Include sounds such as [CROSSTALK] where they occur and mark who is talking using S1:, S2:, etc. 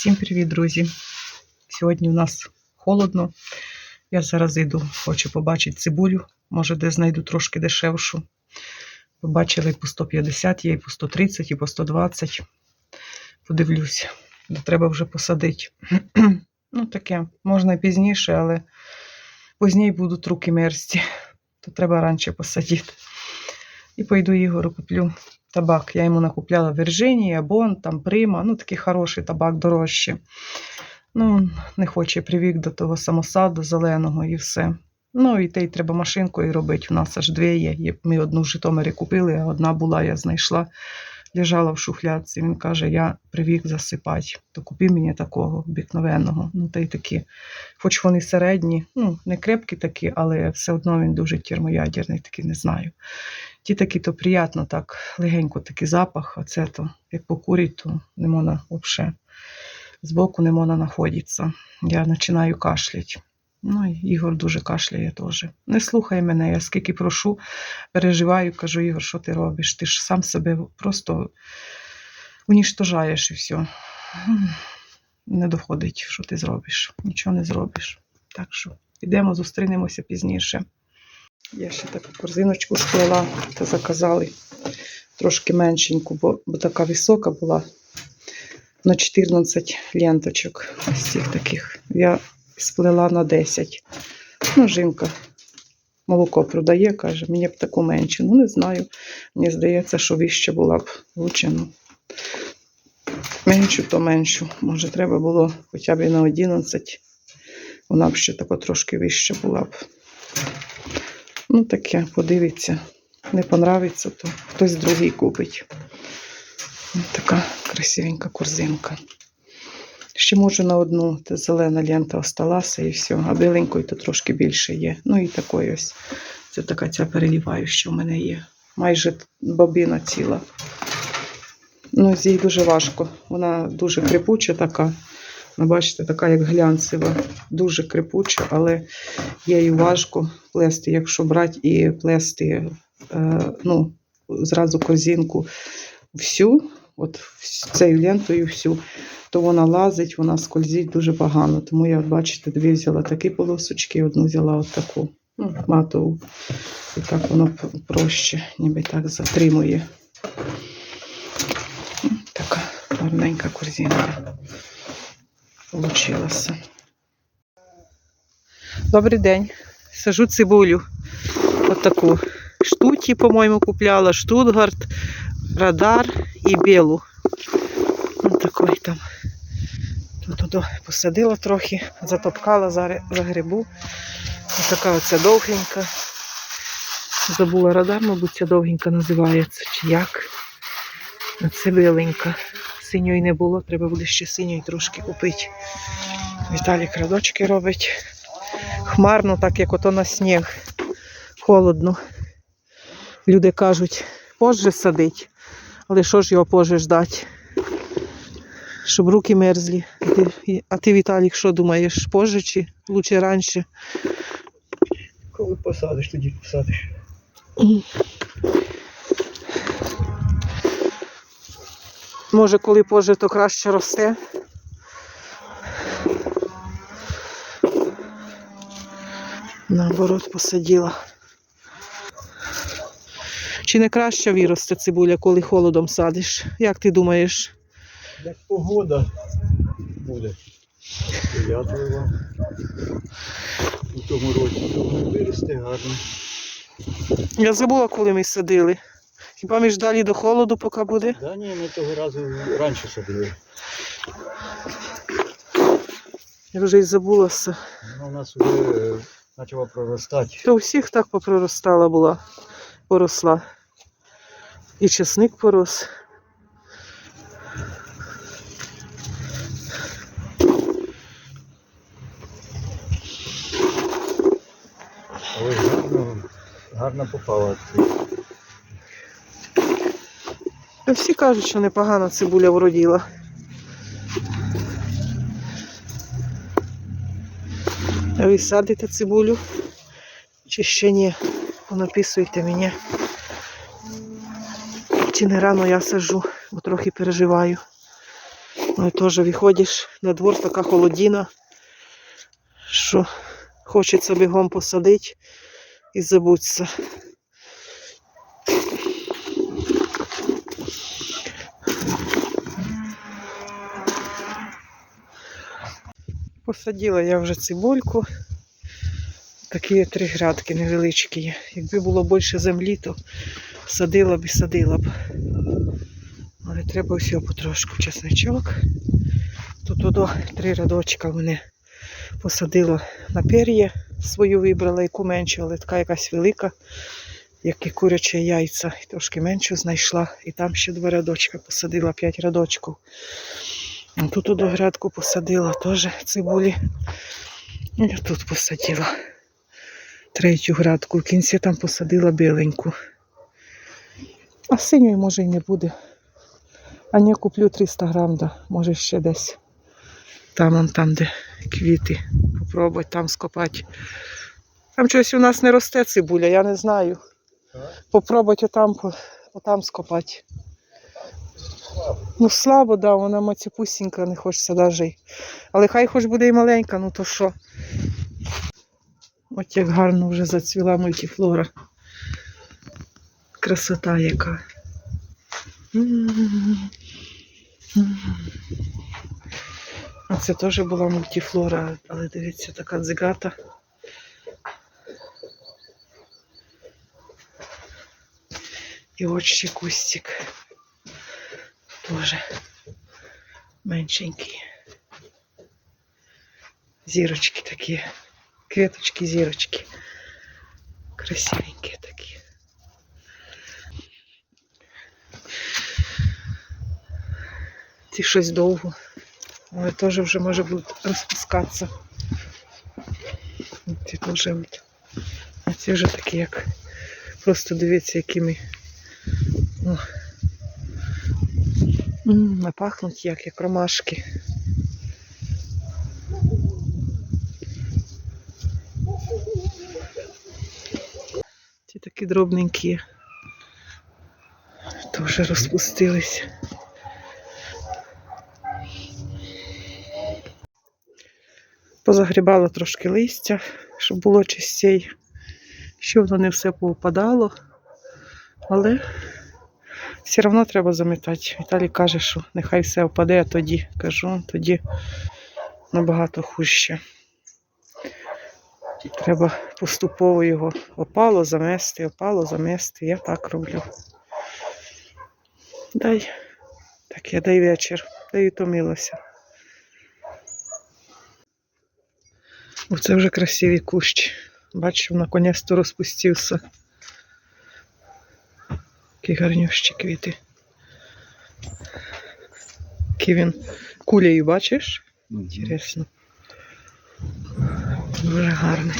S1: Всім привіт, друзі! Сьогодні у нас холодно. Я зараз йду, хочу побачити цибулю. Може, де знайду трошки дешевшу. Побачили по 150 є, і по 130, і по 120. Подивлюсь, де треба вже посадити. [CLEARS THROAT] ну, таке, можна і пізніше, але пізніше будуть руки мерзті. То треба раніше посадити. І пойду Ігору куплю табак. Я йому накупляла Вірджинія, Бон, там Прима, ну такий хороший табак дорожче. Ну, не хоче привік до того самосаду зеленого і все. Ну, і те й треба машинкою робити. У нас аж дві є. Ми одну в Житомирі купили, а одна була, я знайшла, лежала в шухлядці. Він каже, я привік засипати. То купи мені такого обикновеного. Ну, та й такі, хоч вони середні, ну, не крепкі такі, але все одно він дуже термоядерний, такий не знаю. Ті такі то приємно, так легенько такий запах, а це то, як покурить, то не можна взагалі. Збоку не можна знаходитися. Я починаю кашляти. Ну, Ігор дуже кашляє теж. Не слухай мене, я скільки прошу, переживаю, кажу, Ігор, що ти робиш? Ти ж сам себе просто уніштожаєш і все. Не доходить, що ти зробиш. Нічого не зробиш. Так що підемо, зустрінемося пізніше. Я ще таку корзиночку сплела та заказали трошки меншеньку, бо, бо така висока була. На 14 ленточок ось цих таких. Я сплела на 10. Ну, жінка молоко продає, каже, мені б таку меншу. Ну, не знаю. Мені здається, що вище була б лучше. Ну, меншу, то меншу. Може, треба було хоча б і на 11. Вона б ще тако трошки вище була б. Ну, таке, подивиться. Не понравиться, то хтось другий купить. Ось така красивенька корзинка. Ще можу на одну, та зелена лента осталася і все. А біленької то трошки більше є. Ну і такої ось. Це така ця переліваюча в мене є. Майже бобіна ціла. Ну, з їй дуже важко. Вона дуже крепуча така. Ну, бачите, така як глянцева, дуже крепуча, але її важко плести, якщо брати і плести е, ну, зразу корзинку всю, от цією лентою всю, то вона лазить, вона скользить дуже погано. Тому я, бачите, дві взяла такі полосочки, одну взяла от таку ну, матову. І так воно проще, ніби так затримує. Така гарненька корзинка получилася. Добрий день. Сажу цибулю. Отаку. Штуті, по-моєму, купляла, Штутгарт, Радар і білу. Ось такий там. Тут посадила трохи, затопкала за, грибу. Ось така оця довгенька. Забула радар, мабуть, ця довгенька називається, чи як. А це біленька. Синьої не було, треба буде ще синьої трошки купити. Віталік радочки робить. Хмарно, так як ото на сніг. Холодно. Люди кажуть, позже садить. Але що ж його позже ждати? Щоб руки мерзлі. А ти, а ти Віталік, що думаєш, позже чи лучше раніше?
S2: Коли посадиш, тоді посадиш.
S1: Може, коли позже, то краще росте. Наоборот, посадила. Чи не краще виросте цибуля, коли холодом садиш? Як ти думаєш?
S2: Як погода буде. Сприятливо. У тому році виросте гарно.
S1: Я забула, коли ми садили. Хіба ми ждали до холоду, поки буде?
S2: Да ні, ми того разу раніше садили.
S1: Я вже й забулася.
S2: Вона у нас вже е, почала проростати.
S1: То у всіх так попроростала була, поросла. І чесник порос.
S2: Але гарно, гарно попала.
S1: Всі кажуть, що непогано цибуля вроділа. А ви садите цибулю? Чи ще ні? Написуйте мені. Чи не рано я сажу, бо трохи переживаю. Ну і теж виходиш на двор, така холодіна, що хочеться бігом посадити і забутися. Посадила я вже цибульку. Такі три грядки невеличкі. є. Якби було більше землі, то садила б і садила б. Але треба всього потрошку чесничок. Тут одо три рядочка мене посадила на пер'є свою вибрала, яку меншу, але така якась велика, як і курячі яйця. Трошки меншу знайшла. І там ще два рядочка посадила, п'ять рядочків. Тут одну грядку посадила теж цибулі. І тут посадила третю градку. В кінці там посадила біленьку. А синьої може і не буде. А ні, куплю 300 грам, да. може ще десь. Там, он там, де квіти. Попробуй там скопати. Там щось у нас не росте цибуля, я не знаю. Попробуйте там, отам скопати. Ну, слабо, да, вона мацюпусінька, не хочеться навіть. Але хай хоч буде і маленька, ну то що. От як гарно вже зацвіла мультифлора. Красота яка. Це теж була мультифлора, але дивіться, така дзигата. І от ще кустик. Тоже меншенький. Зірочки такі. Кветочки, зірочки. Красивенькі такі. Ці щось довго. Але теж вже може будуть розпускатися. Ці теж. А ці вже такі, як просто дивіться, якими. О. Не пахнуть як, як ромашки. Ці такі дробненькі. Вже розпустились. Позагрібала трошки листя, щоб було чистей. Ще воно не все повпадало. Але все одно треба замітати. Віталій каже, що нехай все впаде, а тоді кажу, тоді набагато хужче. Треба поступово його опало замести, опало замести. Я так роблю. Дай, так я дай вечір, дай утомилася. Оце вже красивий кущ. Бачу, наконець-то розпустився. Які гарнющі квіти. Який він кулею, бачиш? Інтересно. Дуже гарний.